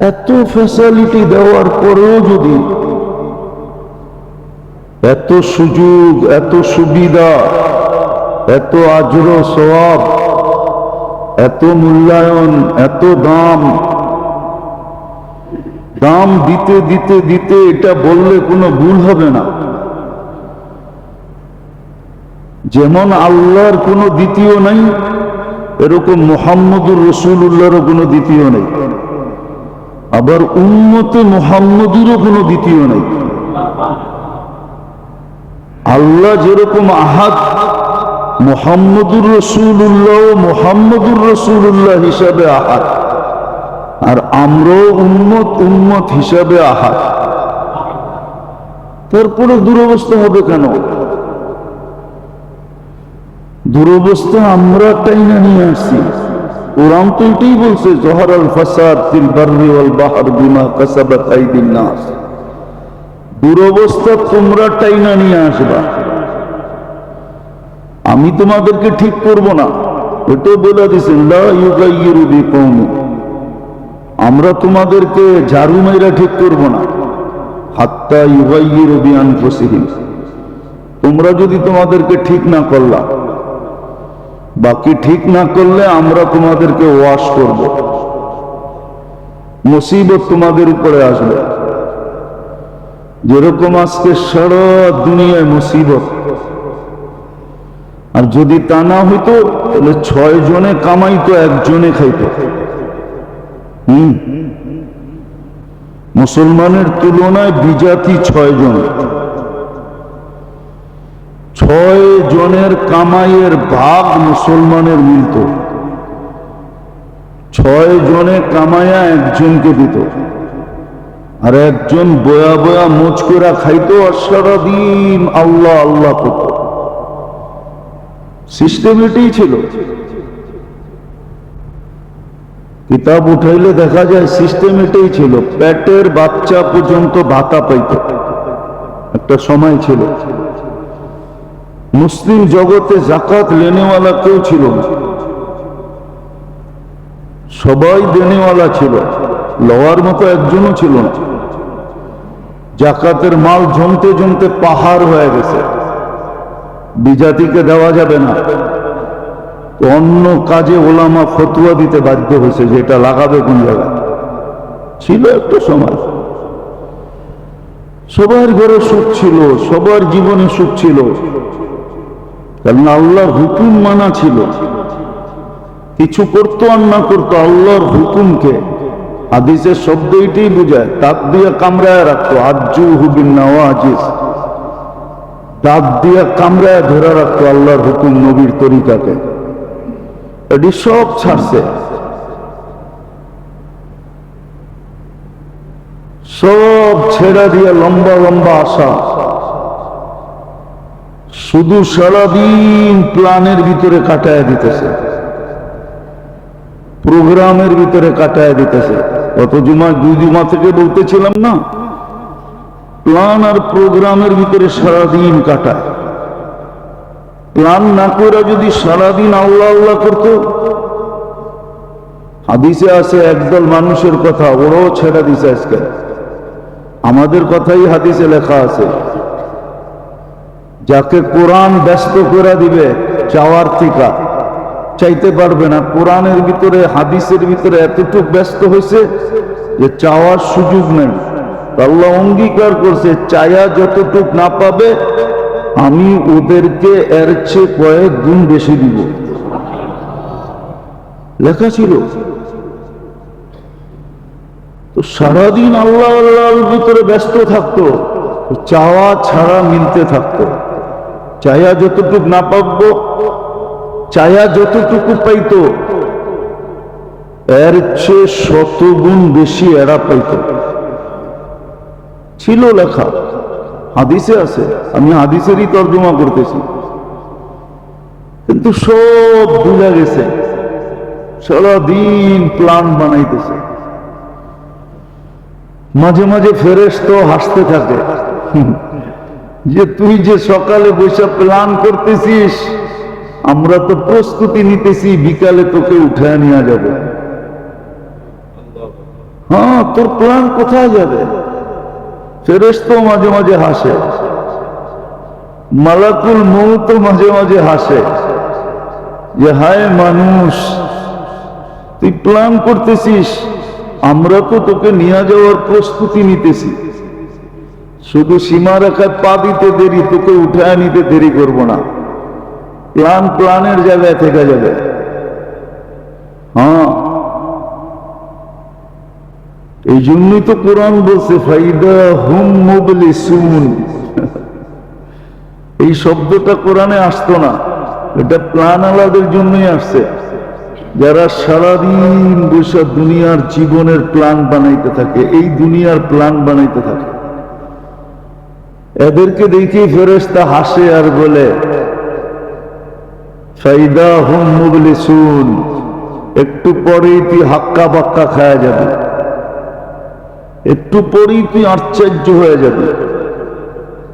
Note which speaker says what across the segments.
Speaker 1: এত ফ্যাসিলিটি দেওয়ার পরেও যদি এত সুযোগ, এত সুবিধা, এত আজর সওয়াব, এত মূল্যায়ন, এত দাম দাম দিতে দিতে দিতে এটা বললে কোনো ভুল হবে না। যেমন আল্লাহর কোনো দ্বিতীয় নাই, এরকম মোহাম্মদুর রসুল্লাহরও কোনো দ্বিতীয় নেই। আবার উন্মতে মোহাম্মদুরও কোনো দ্বিতীয় নাই। আল্লাহ যেরকম আহাদ, মোহাম্মদুর রসুল্লাহ মোহাম্মদুর রসুল্লাহ হিসাবে আহাদ। আর আমরাও উন্মত উন্মত হিসাবে আহাদ। তারপরে দুরবস্থা হবে কেন? দুরবস্থা আমরা টাইনা নিয়ে আসছি। কোরআন তো এটাই বলছে জহর আল ফাসাদ ফিল বাররি ওয়াল বাহর বিমা কাসাবাত আইদিন নাস। দুরবস্থা তোমরা টাইনা নিয়ে আসবা। আমি তোমাদেরকে ঠিক করব না। এটাও বলে দিছেন আমরা তোমাদেরকে ঝাড়ু মাইরা ঠিক করব না। হাত্তা ইউগাইয়িরু বিআনফুসিহিম। তোমরা যদি তোমাদেরকে ঠিক না করলা বাকি ঠিক না করলে আমরা তোমাদেরকে ওয়াশ করব। মুসিবত তোমাদের উপরে আসবে। যেরকম আজকে সারা দুনিয়ায় মুসিবত। আর যদি তা না হইতো, তাহলে ছয় জনে কামাইতো একজনে খাইতো। হম? মুসলমানের তুলনায় বিজাতি ছয় জন। ছয় জনের কামাইয়ের ভাগ মুসলমানের মিলত। ছয় জনে কামাইয়া একজনকে দিত। আর একজন বয়া বয়া মোচ করে খাইতো আর সারাদিন আল্লাহ আল্লাহ করত সিস্টেম এটাই ছিল। কিতাব উঠাইলে দেখা যায় সিস্টেম এটাই ছিল। পেটের বাচ্চা পর্যন্ত ভাতা পাইত। একটা সময় ছিল। মুসলিম জগতে জাকাত লেনেওয়ালা কেউ ছিল না। সবাই দেনেওয়ালা ছিল, লওয়ার মতো একজনও ছিল না। জাকাতের মাল জমতে জমতে পাহাড় হয়ে গেছে। বিজাতিকে দেওয়া যাবে না। অন্য কাজে ওলামা ফতুয়া দিতে বাধ্য হয়েছে যে এটা লাগাবে কোন জায়গায় ছিল একটা সময়। সবার ঘরে সুখ ছিল, সবার জীবনে সুখ ছিল। কারণ আল্লাহর হুকুম মানা ছিল। কিছু করতো আর না করতো আল্লাহর হুকুমকে। হাদিসের শব্দ এটাই বুঝায়, দাঁত দিয়ে কামড়ায় রাখতো আজ্জু হুবিন দিয়ে কামড়ায় ধরে রাখতো আল্লাহর হুকুম নবীর তরিকাকে। এটি সব ছাড়ছে। সব ছেড়া দিয়ে লম্বা লম্বা আশা। শুধু সারাদিন প্ল্যানের ভিতরে কাটায় দিতেছে। প্রোগ্রামের ভিতরে কাটায় দিতেছে। গত জুমা দুই জুমা থেকে বলতেছিলাম না, প্ল্যান আর প্রোগ্রামের ভিতরে সারাদিন কাটায়। প্ল্যান না করে যদি সারাদিন আল্লাহ আল্লাহ করত, হাদিসে আছে একদল মানুষের কথা, ওরাও ছেড়া দিছে আজকে। আমাদের কথাই হাদিসে লেখা আছে। যাকে কোরআন ব্যস্ত করে দিবে, চাওয়ার টিকা চাইতে পারবে না, কোরআনের ভিতরে, হাদিসের ভিতরে এতটুক ব্যস্ত হয়েছে যে চাওয়ার সুযোগ নেই। আল্লাহ অঙ্গীকার করছে, চায়া যতটুক না পাবে, আমি ওদেরকে এর চেয়ে কয়েক গুণ বেশি দিব। লেখা ছিল। তো সারাদিন আল্লাহ আল্লাহর ভিতরে ব্যস্ত থাকতো, চাওয়া ছাড়া মিলতে থাকতো। চায়া যতটুক না পাবো, চায়া যতটুকু পাইতো, এর চেয়ে শতগুণ বেশি এরা পাইত। ছিল লেখা, হাদিসে আছে, আমি হাদিসেরই তর্জমা করতেছি। কিন্তু সব ভুলে গেছে, সারাদিন প্ল্যান বানাইতেছে। মাঝে মাঝে ফেরেস তো হাসতে থাকে। যে তুই যে সকালে বসে প্ল্যান করতেছিস, আমরা তো প্রস্তুতি নিতেছি, বিকালে তোকে উঠায় নিয়ে যাবে। হ্যাঁ তোর প্ল্যান কোথায় যাবে? ফেরেস তো মাঝে মাঝে হাসে। মালাকুল মৌত মাঝে মাঝে হাসে। যে হায় মানুষ, তুই প্ল্যান করতেছিস, আমরা তো তোকে নিয়ে যাওয়ার প্রস্তুতি নিতেছি। শুধু সীমা রেখায় পা দিতে দেরি, তোকে উঠায় নিতে দেরি করব না। প্ল্যান প্ল্যানের জায়গায় থেকে যাবে। হ্যাঁ। এই জন্যই তো কোরআন বলছে, ফাইদা হুম মুবলিসুন। এই শব্দটা কোরআনে আসতো না। এটা প্ল্যান আলাদের জন্যই আসছে। যারা সারাদিন বসে দুনিয়ার জীবনের প্ল্যান বানাইতে থাকে, এই দুনিয়ার প্ল্যান বানাইতে থাকে। এদেরকে দেখি ফেরেস্তা হাসে আর বলে একটু পরেই তুই হাক্কা বাক্কা খায়া যাবে। একটু পরেই তুই আশ্চর্য হয়ে যাবে।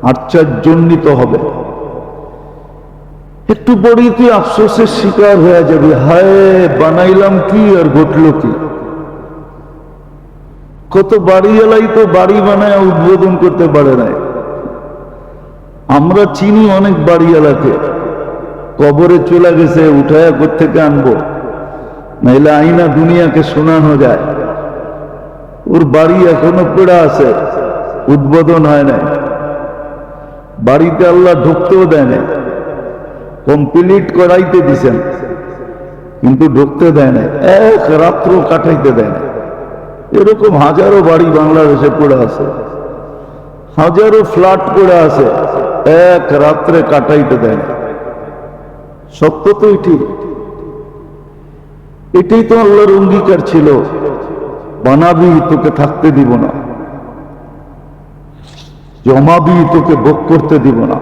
Speaker 1: আশ্চর্যজনিত হবে। একটু পরেই তুই আফসোসের শিকার হয়ে যাবে। হায়, বানাইলাম কি আর ঘটল কি? কত বাড়ি এলাই তো বাড়ি বানায় উদ্বোধন করতে পারে নাই। আমরা চিনি অনেক বাড়িওয়ালাকে। কবরে চলে গেছে, উঠায়া থেকে আনব? নাইলে আইনা দুনিয়াকে শোনানো যায়। ওর বাড়ি এখনও পড়া আছে, উদ্বোধন হয় নাই। বাড়িতে আল্লাহ ঢুকতেও দেয় না কমপ্লিট করাইতে দিছেন, কিন্তু ঢুকতে দেয় না এক রাত্র কাটাইতে দেয় না এরকম হাজারো বাড়ি বাংলাদেশে পড়ে আছে। হাজারো ফ্ল্যাট পড়ে আছে। এক রাত্রে কাটাইতে দেয় না। সত্য তো এটি। এটাই তো আল্লাহর অঙ্গীকার ছিল। বানাবি তোকে থাকতে দিব না। জমাবি তোকে ভোগ করতে দিব না।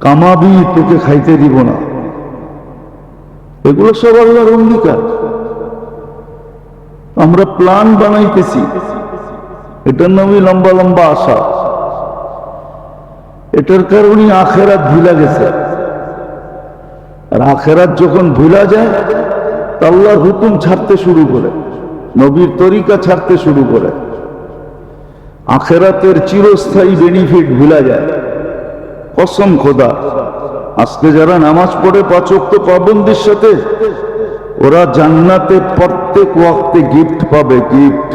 Speaker 1: কামাবি তোকে খাইতে দিব না। এগুলো সব আল্লাহর অঙ্গীকার। আমরা প্ল্যান বানাইতেছি। এটার নামই লম্বা লম্বা আশা। এটার কারণে আখেরাত ভুলা গেছে। আর আখেরাত যখন ভুলা যায়, তা আল্লাহর হুকুম ছাড়তে শুরু করে, নবীর তরিকা ছাড়তে শুরু করে। আখেরাতের চিরস্থায়ী বেনিফিট ভুলা যায়। কসম খোদা, আজকে যারা নামাজ পড়ে পাচক পাবন্দির সাথে, ওরা জান্নাতে প্রত্যেক ওয়াক্তে গিফট পাবে গিফট